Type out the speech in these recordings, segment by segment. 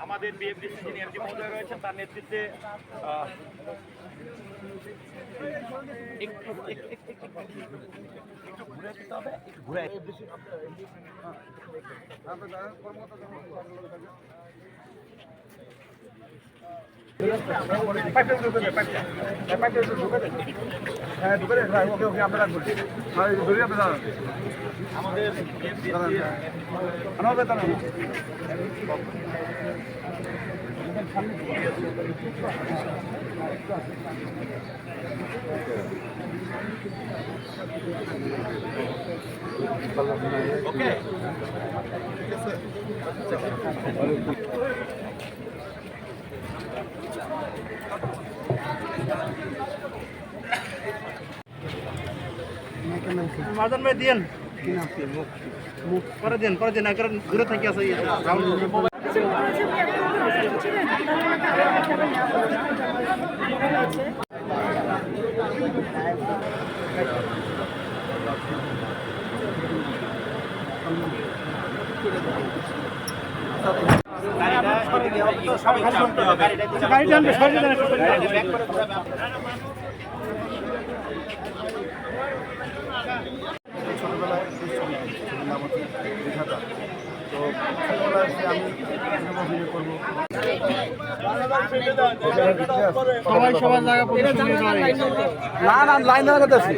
আমাদের BFD senior যে মহোদয় রয়েছেন তার নেতৃত্বে আহ, একটু একটু- একটু- একটু ঘুরে যেতে হবে একটু ঘুরে আমাদের ওকে মাজন ভাই দিয়েন। পরে দিন পরে দিন আগে দূরে থাকি আছে গাড়ি টানবে সরিয়ে দেন ছোটোবেলায় সেই ছবি ছবির নাম হচ্ছে বিধাতা তো ছোটোবেলায় আমি অভিনয় করব সবাই সবার জায়গা না না লাইন ধরা কথা আছে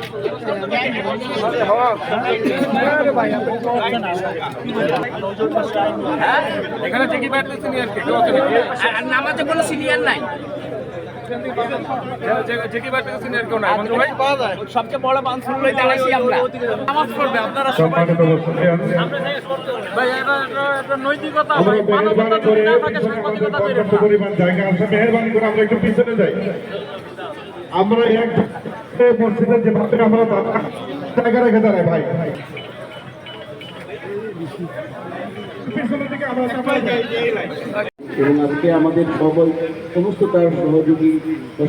এখানে যে কি ব্যাটলেস নিয়ে আর কি আর নামাজে কোনো সিনিয়র নাই। সবচেয়ে বড় বাঞ্ছন দাঁড়াইছি আমরা। নামাজ পড়বে আপনারা সবাই। নৈতিকতা মানবতা যদি না থাকে সাংবাদিকতা তৈরি জায়গা আছে মেহরবানি করে আমরা একটু পিছনে যাই। আমরা এক মসজিদের যে ভাবে আমরা জায়গা রেখে দাঁড়াই ভাই। পিছনের দিকে আমরা এবং আজকে আমাদের সবাই, সমস্ত তার সহযোগী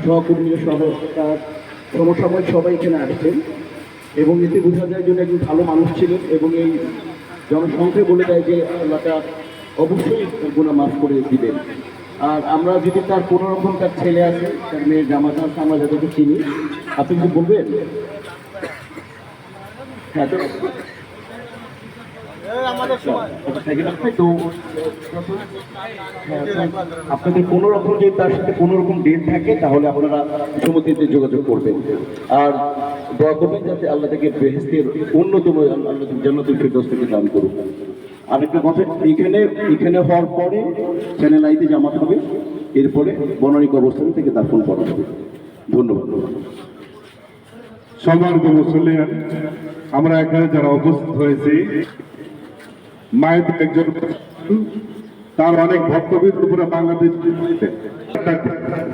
সহকর্মীরা সহ তার সমসাময়িক সবাই এখানে আসছেন। এবং এতে বোঝা যায় যে একজন ভালো মানুষ ছিলেন এবং এই জনসংখ্যা বলে দেয় যে আল্লাহটা অবশ্যই গুণা মাফ করে দিবেন। আর আমরা যদি তার কোনো রকম তার ছেলে আছে, তার মেয়ের জামাতা আছে, আমরা যাদেরকে চিনি, আপনি কি বলবেন? হ্যাঁ তো আপনাদের কোনো রকম যদি তার সাথে কোনো রকম ডেট থাকে তাহলে আপনারা সুমতিতে যোগাযোগ করবেন। আর দোয়া করবেন যাতে আল্লাহ থেকে বেহেস্তের অন্যতম আল্লাহ জান্নাতুল ফিরদৌস থেকে দান করুন আরেকটা কথা এখানে এখানে হওয়ার পরে চ্যানেল আইতে জামাত হবে। এরপরে বনারিক অবস্থান থেকে দাফন করা হবে। ধন্যবাদ। সম্মানিত মুসলিম আমরা এখানে যারা উপস্থিত হয়েছি মায়ের একজন তার অনেক ভক্তবৃন্দ পুরো বাংলাদেশ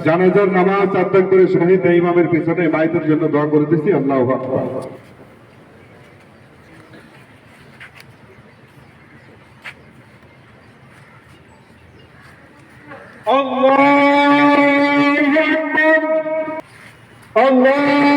জানাজার নামাজ আদায় করে শহীদ ইমামের পিছনে জন্য দোয়া করে আল্লাহ আকবার। আল্লাহু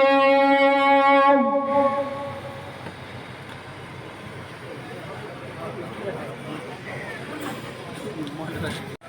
наших.